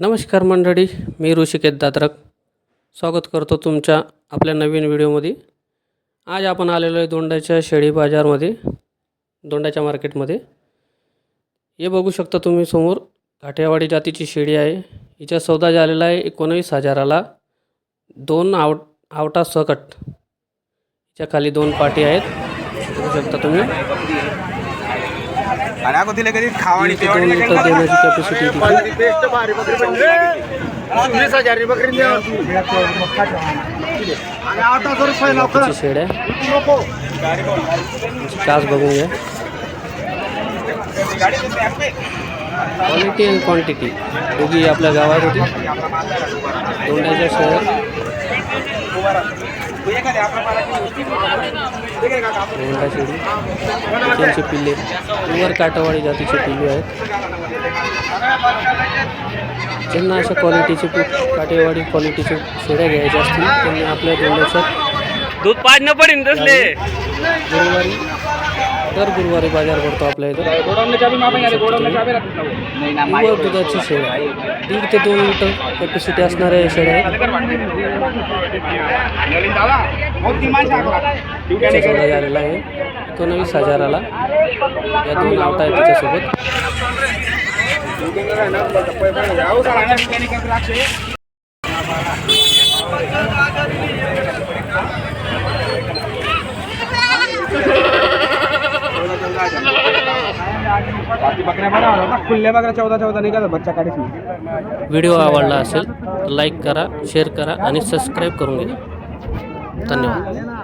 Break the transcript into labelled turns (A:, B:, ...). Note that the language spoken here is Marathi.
A: नमस्कार मंडळी मी ऋषिकेत दात्रक. स्वागत करतो तुमच्या आपल्या नवीन व्हिडिओमध्ये. आज आपण आलेलो आहे दोंडाच्या शेळी बाजारमध्ये दोंडाच्या मार्केटमध्ये. हे बघू शकता तुम्ही समोर काठियावाडी जातीची शेळी आहे. हिचा सौदा झालेला आहे एकोणवीस हजाराला. दोन आव आवटा सकट. हिच्या खाली दोन पाटी आहेत. बघू शकता तुम्ही.
B: अरे आको थिले
A: कदी खावाणी पेवाणी लेके कदी कैपेसिटी थी।
C: पेस्ट बारी बकरी
A: बन गए क्वालिटी एंड क्वांटिटी दोगी आपला गावात होती दोनदाचा शहर त्यांचे पिल्ले. प्युअर काटावाडी जातीचे पिल्ले आहेत. ज्यांना अशा क्वालिटीचे काटेवाडी क्वालिटीचे शेळ्या घ्यायच्या असतील त्यांनी आपल्या दोंड्याच्या
D: दूध पाजणं पडेल तसले.
A: गुरुवारी. दर गुरुवारी बाजार भरतो आपल्या इथं. प्युअर दुधाची शेळ्या. दीड ते दोन लिटर कॅपॅसिटी असणाऱ्या या शेळ्या. आहेत तिचा सौदा झालेला आहे. एकोणवीस हजाराला. या दोन आवटा आहेत त्याच्यासोबत.
B: बकऱ्या बकऱ्या चौदा चौदा निघाला बच्चा काढीच
A: व्हिडिओ आवडला असेल लाईक करा शेअर करा आणि सबस्क्राईब करून घ्या. धन्यवाद.